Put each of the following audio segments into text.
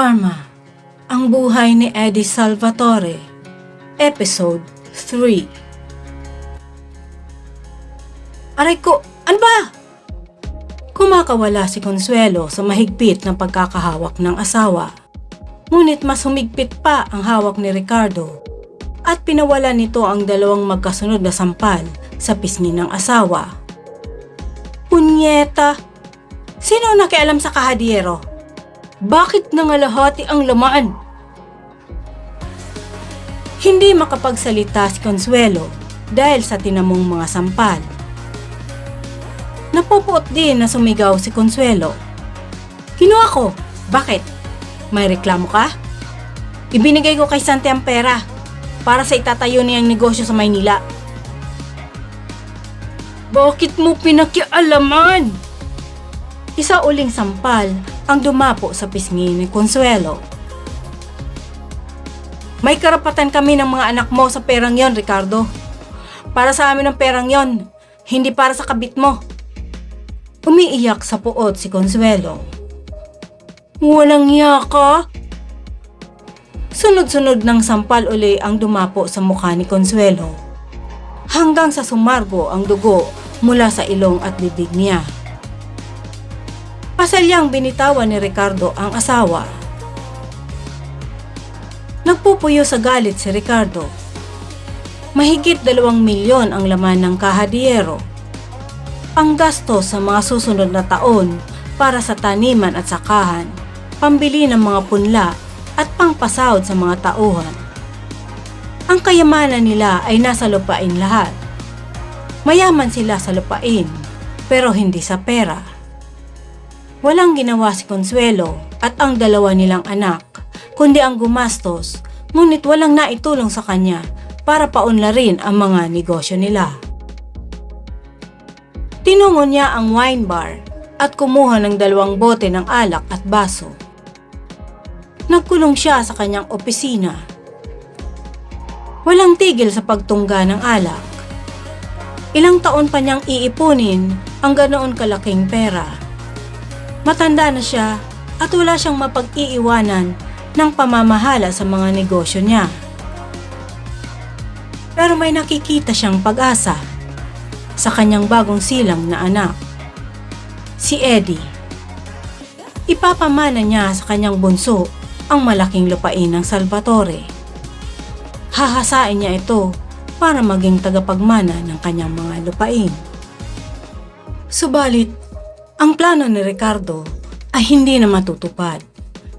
Karma, ang buhay ni Eddie Salvatore, Episode 3 Aray ko, ano ba? Kumakawala si Consuelo sa mahigpit ng pagkakahawak ng asawa. Ngunit mas humigpit pa ang hawak ni Ricardo at pinawala nito ang dalawang magkasunod na sampal sa pisngi ng asawa. Punyeta! Sino nakialam sa kahadiyero? Bakit nangalahati ang laman? Hindi makapagsalita si Consuelo dahil sa tinamong mga sampal. Napupuot din na sumigaw si Consuelo. Kinuha ko. Bakit? May reklamo ka? Ibinigay ko kay Sante ang pera para sa itatayo niyang negosyo sa Maynila. Bakit mo pinakialaman? Isa uling sampal ang dumapo sa pisngi ni Consuelo. May karapatan kami ng mga anak mo sa perang yon, Ricardo. Para sa amin ang perang yon, hindi para sa kabit mo. Umiiyak sa puot si Consuelo. Walang iya ka? Sunod-sunod ng sampal uli ang dumapo sa mukha ni Consuelo. Hanggang sa sumargo ang dugo mula sa ilong at bibig niya. Pasalyang binitawan ni Ricardo ang asawa. Nagpupuyo sa galit si Ricardo. Mahigit dalawang milyon ang laman ng kahadiyero. Ang sa mga susunod na taon para sa taniman at sakahan, pambili ng mga punla at pangpasahod sa mga tauhan. Ang kayamanan nila ay nasa lupain lahat. Mayaman sila sa lupain, pero hindi sa pera. Walang ginawa si Consuelo at ang dalawa nilang anak, kundi ang gumastos, ngunit walang naitulong sa kanya para paunlarin ang mga negosyo nila. Tinungo niya ang wine bar at kumuha ng dalawang bote ng alak at baso. Nagkulong siya sa kanyang opisina. Walang tigil sa pagtungga ng alak. Ilang taon pa niyang iipunin ang ganoon kalaking pera. Matanda na siya at wala siyang mapag-iiwanan ng pamamahala sa mga negosyo niya. Pero may nakikita siyang pag-asa sa kanyang bagong silang na anak, si Eddie. Ipapamana niya sa kanyang bunso ang malaking lupain ng Salvatore. Hahasain niya ito para maging tagapagmana ng kanyang mga lupain. Subalit, ang plano ni Ricardo ay hindi na matutupad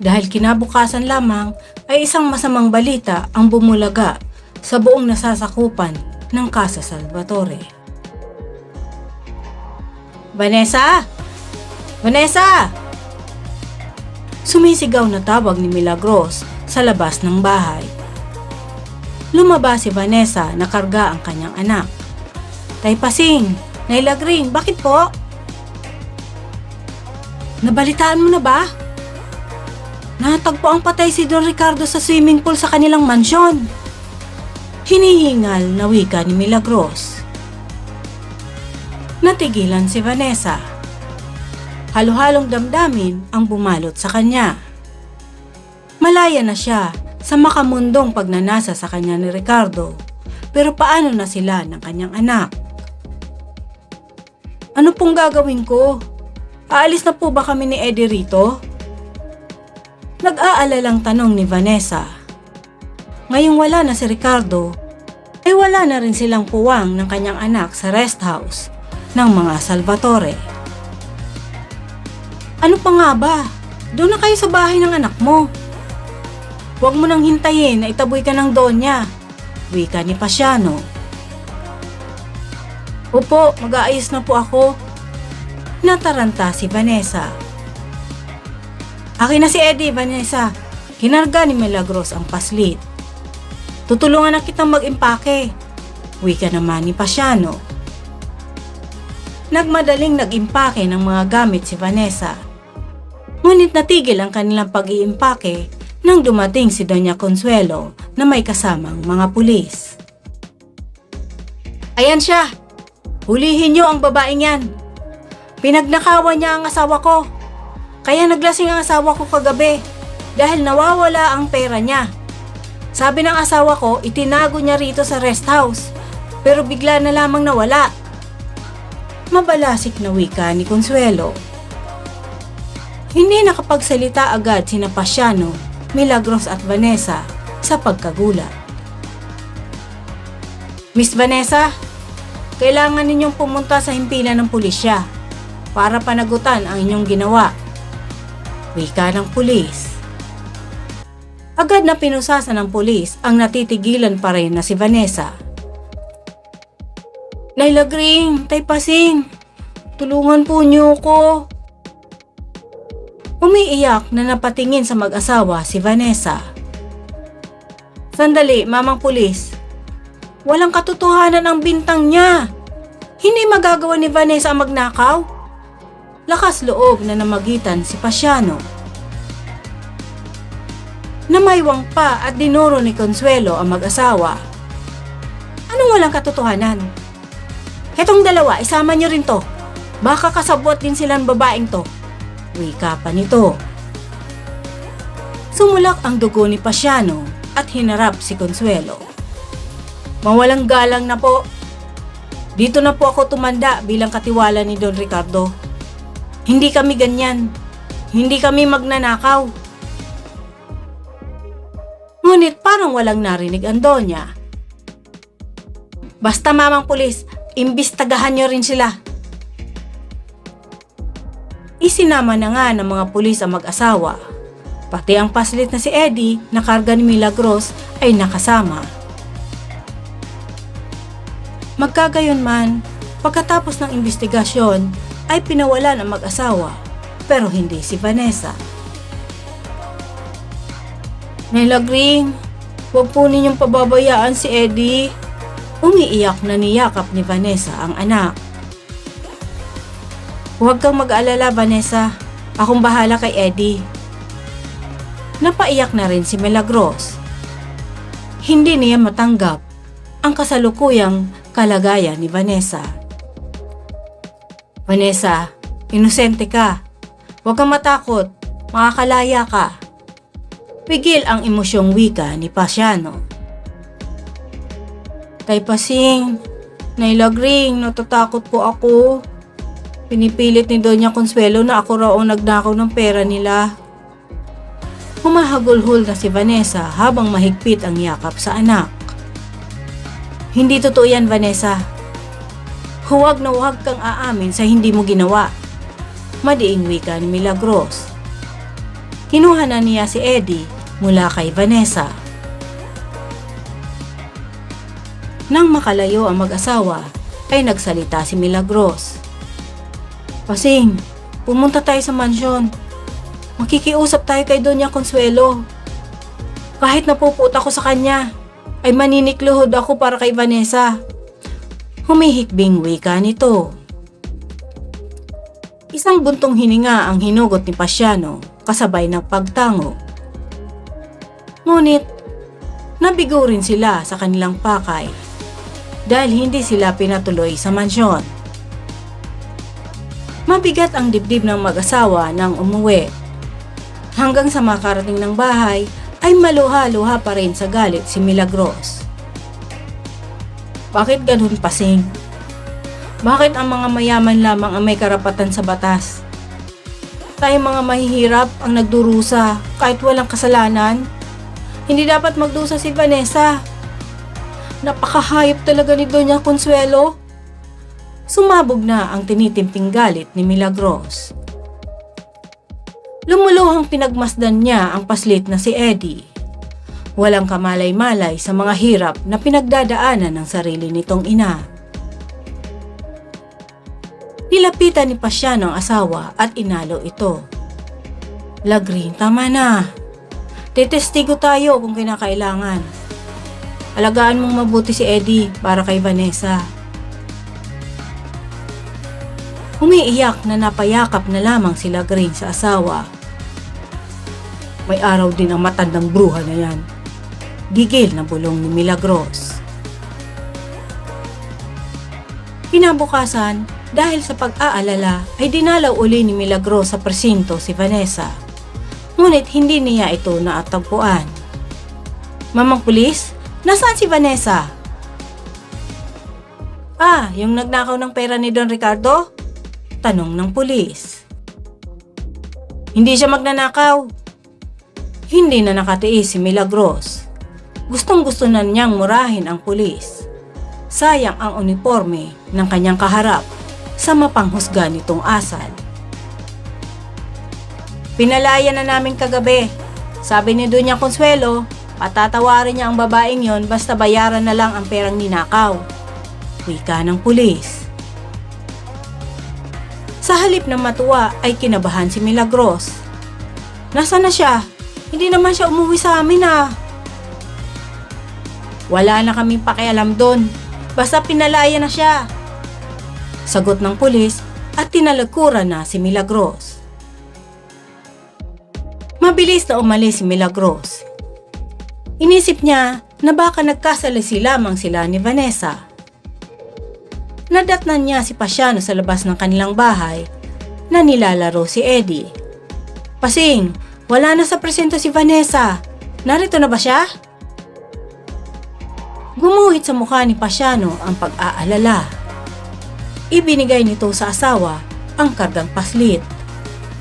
dahil kinabukasan lamang ay isang masamang balita ang bumulaga sa buong nasasakupan ng Casa Salvatore. Vanessa! Vanessa! Sumisigaw na tawag ni Milagros sa labas ng bahay. Lumabas si Vanessa na karga ang kanyang anak. Tay Pasing, Naila Green, bakit po? Nabalitaan mo na ba? Natagpo ang patay si Don Ricardo sa swimming pool sa kanilang mansyon. Hinihingal na wika ni Milagros. Natigilan si Vanessa. Halo-halong damdamin ang bumalot sa kanya. Malaya na siya sa makamundong pagnanasa sa kanya ni Ricardo. Pero paano na sila ng kanyang anak? Ano pong gagawin ko? Aalis na po ba kami ni Eddie rito? Nag-aalalang tanong ni Vanessa. Ngayong wala na si Ricardo, ay wala na rin silang puwang ng kanyang anak sa rest house ng mga Salvatore. Ano pa nga ba? Doon na kayo sa bahay ng anak mo. Huwag mo nang hintayin na itaboy ka ng donya. Wika ni Pasiano. Opo, mag-aayos na po ako. Nataranta si Vanessa. Akin na si Eddie, Vanessa. Kinarga ni Milagros ang paslit. Tutulungan na kitang mag-impake. Wika naman ni Pasiano. Nagmadaling nag-impake ng mga gamit si Vanessa. Ngunit natigil ang kanilang pag-iimpake nang dumating si Doña Consuelo na may kasamang mga pulis. Ayan siya! Hulihin niyo ang babaeng yan! Pinagnakawan niya ang asawa ko. Kaya naglasing ang asawa ko kagabi. dahil nawawala ang pera niya. Sabi ng asawa ko, itinago niya rito sa rest house, pero bigla na lamang nawala. Mabalasik na wika ni Consuelo. Hindi nakapagsalita agad sina Pasiano, Milagros at Vanessa sa pagkagulat. Miss Vanessa, kailangan ninyong pumunta sa himpilan ng pulisya para panagutan ang inyong ginawa. Wika ng pulis. Agad na pinusasan ng pulis ang natitigilan pa rin na si Vanessa. Naila Green, Tay Pasing, tulungan po niyo ko. Umiiyak na napatingin sa mag-asawa si Vanessa. Sandali, mamang pulis. Walang katotohanan ang bintang niya. Hindi magagawa ni Vanessa ang magnakaw. Lakas loob na namagitan si Pasiano. Namaywang pa at dinuro ni Consuelo ang mag-asawa. Anong walang katotohanan? Hetong dalawa, isama niyo rin to. Baka kasabot din silang babaeng to. Wika pa nito. Sumulak ang dugo ni Pasiano at hinarap si Consuelo. Mawalang galang na po. Dito na po ako tumanda bilang katiwala ni Don Ricardo. Hindi kami ganyan. Hindi kami magnanakaw. Ngunit parang walang narinig ang Donya. Basta mamang pulis, imbistagahan niyo rin sila. Isinama na nga ng mga pulis ang mag-asawa. Pati ang paslit na si Eddie na karga ni Milagros ay nakasama. Magkagayon man, pagkatapos ng investigasyon ay pinawalan ang mag-asawa pero hindi si Vanessa. Nela Green, huwag po ninyong pababayaan si Eddie. Umiiyak na niyakap ni Vanessa ang anak. Huwag kang mag-alala, Vanessa. Akong bahala kay Eddie. Napaiyak na rin si Milagros. Hindi niya matanggap ang kasalukuyang kalagayan ni Vanessa. Vanessa, inosente ka. Huwag kang matakot. Makakalaya ka. Pigil ang emosyong wika ni Pasiano. Tay Pasing, nailagring, natatakot po ako. Pinipilit ni Doña Consuelo na ako raw ang nagnakaw ng pera nila. Humahagulhol na si Vanessa habang mahigpit ang yakap sa anak. Hindi totoo yan, Vanessa. Huwag na huwag kang aamin sa hindi mo ginawa. Madiing wika ni Milagros. Kinuha na niya si Eddie mula kay Vanessa. Nang makalayo ang mag-asawa, ay nagsalita si Milagros. Pasing, pumunta tayo sa mansyon. Makikiusap tayo kay Doña Consuelo. Kahit napuputa ko sa kanya, ay maninikluhod ako para kay Vanessa. Humihikbing wika nito. Isang buntong hininga ang hinugot ni Pasiano kasabay ng pagtango. Ngunit, nabigo rin sila sa kanilang pakay dahil hindi sila pinatuloy sa mansyon. Mabigat ang dibdib ng mag-asawa nang umuwi. Hanggang sa makarating ng bahay ay maluha-luha pa rin sa galit si Milagros. Bakit ganun pasing? Bakit ang mga mayaman lamang ang may karapatan sa batas? Tayong mga mahihirap ang nagdurusa kahit walang kasalanan? Hindi dapat magdusa si Vanessa. Napakahayop talaga ni Doña Consuelo. Sumabog na ang tinitimping galit ni Milagros. Lumuluhang pinagmasdan niya ang paslit na si Eddie. Walang kamalay-malay sa mga hirap na pinagdadaanan ng sarili nitong ina. Nilapitan ni Pasiano ang asawa at inalo ito. Lagrin, tama na. Tetestigo tayo kung kinakailangan. Alagaan mong mabuti si Eddie para kay Vanessa. Umiiyak na napayakap na lamang si Lagrin sa asawa. May araw din ang matandang bruha na yan. Gigil na bulong ni Milagros. Kinabukasan, dahil sa pag-aalala, ay dinalaw uli ni Milagros sa presinto si Vanessa. Ngunit hindi niya ito naatagpuan. Mamang pulis, nasaan si Vanessa? Ah, yung nagnakaw ng pera ni Don Ricardo? Tanong ng pulis. Hindi siya magnanakaw. Hindi na nakatiis si Milagros. Gustong gusto na niyang murahin ang pulis. Sayang ang uniforme ng kanyang kaharap sa mapanghusga nitong asal. Pinalaya na namin kagabi. Sabi ni Dunya Consuelo, patatawarin niya ang babaeng yon basta bayaran na lang ang perang ninakaw. Wika ng pulis. Sa halip na matuwa ay kinabahan si Milagros. Nasaan na siya? Hindi naman siya umuwi sa amin ah. Wala na kaming pakialam doon. Basta pinalaya na siya. Sagot ng pulis at tinalagkuran na si Milagros. Mabilis na umalis si Milagros. Inisip niya na baka nagkasalisi lamang sila ni Vanessa. Nadatnan niya si Pasiano sa labas ng kanilang bahay na nilalaro si Eddie. Pasing, wala na sa presento si Vanessa. Narito na ba siya? Gumuhit sa mukha ni Pasiano ang pag-aalala. Ibinigay nito sa asawa ang kargang paslit.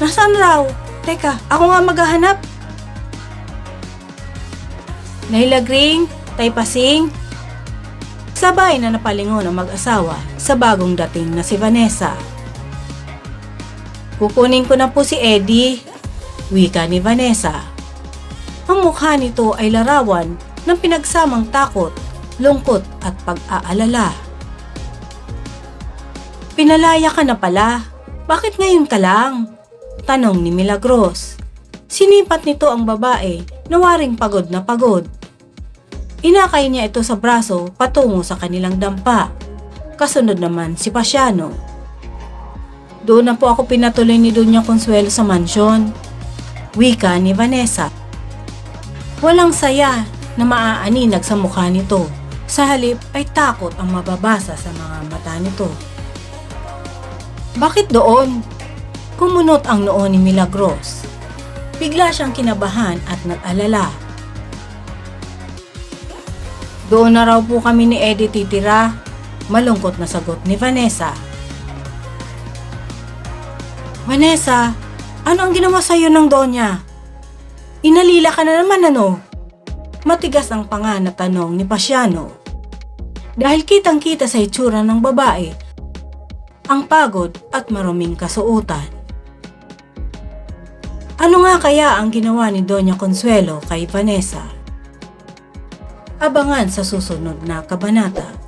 Nasaan raw? Teka, ako nga maghahanap. Nailagring, taypasing. Sabay na napalingon ang mag-asawa sa bagong dating na si Vanessa. Kukunin ko na po si Eddie, wika ni Vanessa. Ang mukha nito ay larawan ng pinagsamang takot, lungkot at pag-aalala. Pinalaya ka na pala. Bakit ngayon ka lang? Tanong ni Milagros. Sinipat nito ang babae na waring pagod na pagod. Inakay niya ito sa braso patungo sa kanilang dampa. Kasunod naman si Pasiano. Doon na po ako pinatuloy ni Dunya Consuelo sa mansyon. Wika ni Vanessa. Walang saya na maaaninag sa mukha nito. Sa halip ay takot ang mababasa sa mga mata nito. Bakit doon? Kumunot ang noo ni Milagros. Bigla siyang kinabahan at nag-alala. Doon na raw po kami ni Eddie titira. Malungkot na sagot ni Vanessa. Vanessa, ano ang ginawa sa'yo ng Donya? Inalila ka na naman ano? Matigas ang panga na tanong ni Pasiano. Dahil kitang-kita sa itsura ng babae, ang pagod at maruming kasuotan. Ano nga kaya ang ginawa ni Doña Consuelo kay Vanessa? Abangan sa susunod na kabanata.